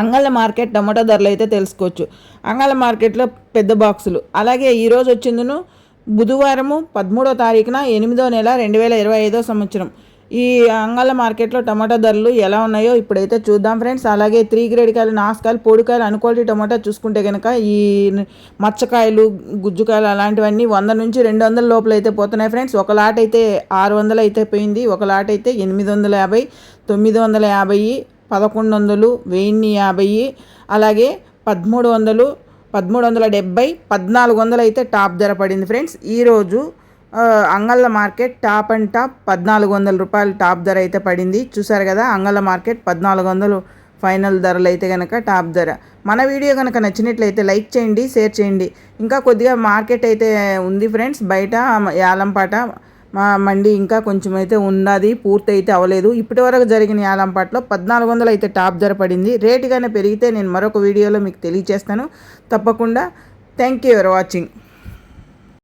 అంగళ్ళ market టమాటా ధరలు అయితే తెలుసుకోవచ్చు. అంగళ్ళ మార్కెట్లో పెద్ద బాక్సులు. అలాగే ఈరోజు వచ్చిందును బుధవారము పదమూడో తారీఖున ఎనిమిదో నెల రెండు వేల ఇరవై ఐదో సంవత్సరం. ఈ అంగళ్ళ మార్కెట్లో టమాటా ధరలు ఎలా ఉన్నాయో ఇప్పుడైతే చూద్దాం ఫ్రెండ్స్. అలాగే త్రీ గ్రేడ్ కాయలు నాసుకాయలు పొడికాయలు అనుకోటి టమాటా చూసుకుంటే కనుక ఈ మచ్చకాయలు గుజ్జుకాయలు అలాంటివన్నీ వంద నుంచి రెండు వందల లోపల అయితే పోతున్నాయి ఫ్రెండ్స్. ఒక లాట్ అయితే ఆరు వందలు అయితే పోయింది. ఒక లాట్ అయితే ఎనిమిది వందల యాభై తొమ్మిది వందల యాభై పదకొండు వందలు వెయ్యి యాభై అలాగే పదమూడు వందలు పదమూడు వందల డెబ్బై పద్నాలుగు వందలు అయితే టాప్ ధర పడింది ఫ్రెండ్స్. ఈరోజు అంగళ్ళ మార్కెట్ టాప్ అండ్ టాప్ పద్నాలుగు వందల రూపాయలు టాప్ ధర అయితే పడింది. చూసారు కదా అంగళ్ళ మార్కెట్ పద్నాలుగు వందలు ఫైనల్ ధరలు అయితే కనుక టాప్ ధర. మన వీడియో కనుక నచ్చినట్లయితే లైక్ చేయండి షేర్ చేయండి. ఇంకా కొద్దిగా మార్కెట్ అయితే ఉంది ఫ్రెండ్స్. బయట యాలంపాట మా మండి ఇంకా కొంచెం అయితే ఉన్నది పూర్తి అయితే అవ్వలేదు ఇప్పటి వరకు జరిగిన యాలంపాట్లో పద్నాలుగు వందలు అయితే టాప్ ధర పడింది. రేటుగానే పెరిగితే నేను మరొక వీడియోలో మీకు తెలియజేస్తాను. తప్పకుండా థ్యాంక్ యూ ఫర్ వాచింగ్.